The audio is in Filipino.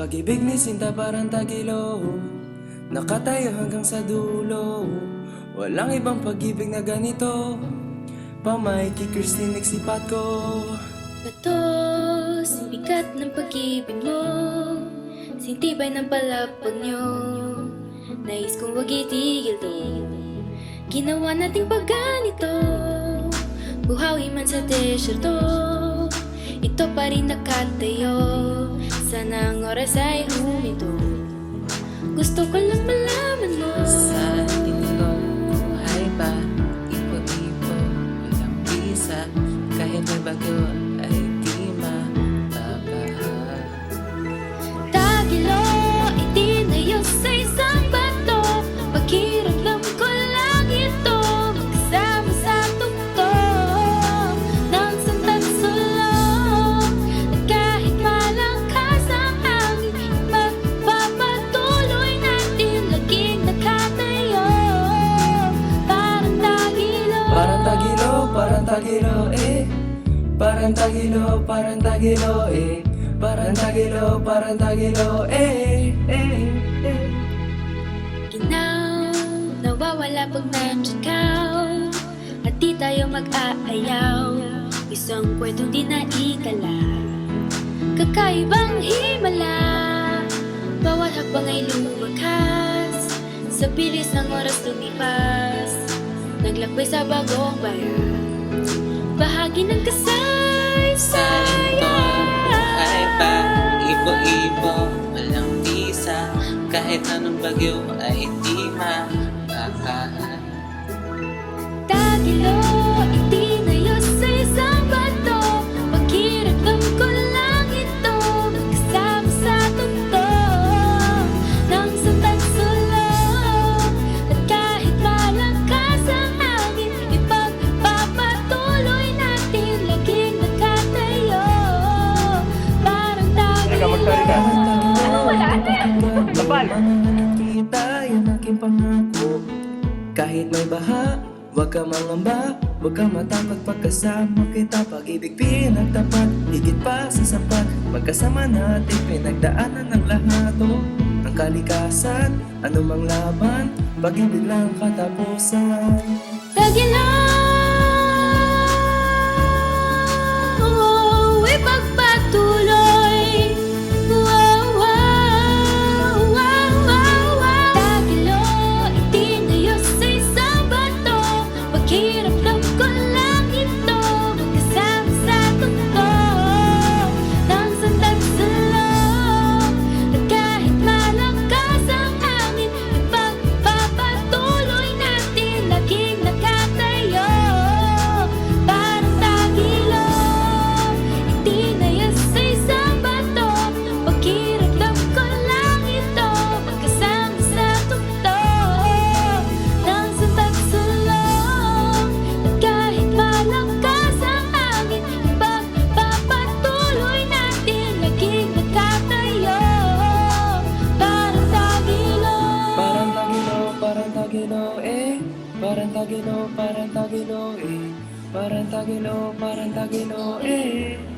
pag-ibig ni Sinta parang tagilo. Nakatayo hanggang sa dulo. Walang ibang pag-ibig na ganito. Pamaiki Christine sipat ko. Bato, bigat ng pag-ibig mo. Sintibay ng palapag nyo. Nais kong wag itigil to Ginawa nating pagganito. Buhawi man sa desyerto Ito pa rin nakatayo Sana ang oras ay huminto Gusto ko lang malaman mo tagilo, parang tagilo eh. Parang tagilo, parang tagilo eh eh eh. Ginaw, nawawala pag nandyan ka At di tayo mag-aayaw. Isang kwentong di naikala Kakaibang himala. Bawat hakbang ay lumakas. Sa bilis ng oras lumipas. Naglakbay sa bagong bayan. Bahagi ng kasaysayan Kahit anong bagyo ay di mababaha pangako. Kahit may baha Huwag ka mangamba. Huwag ka matakot pagkasama kita. Pag-ibig pinagtapat Higit pa sa sapat. Magkasama natin Pinagdaanan ng lahat oh. Ang kalikasan Anumang laban. Pag-ibig lang katapusan. Tagilaw, tagilo eh Parang tagilo, parang tagilo eh Parang tagilo, parang Yeah.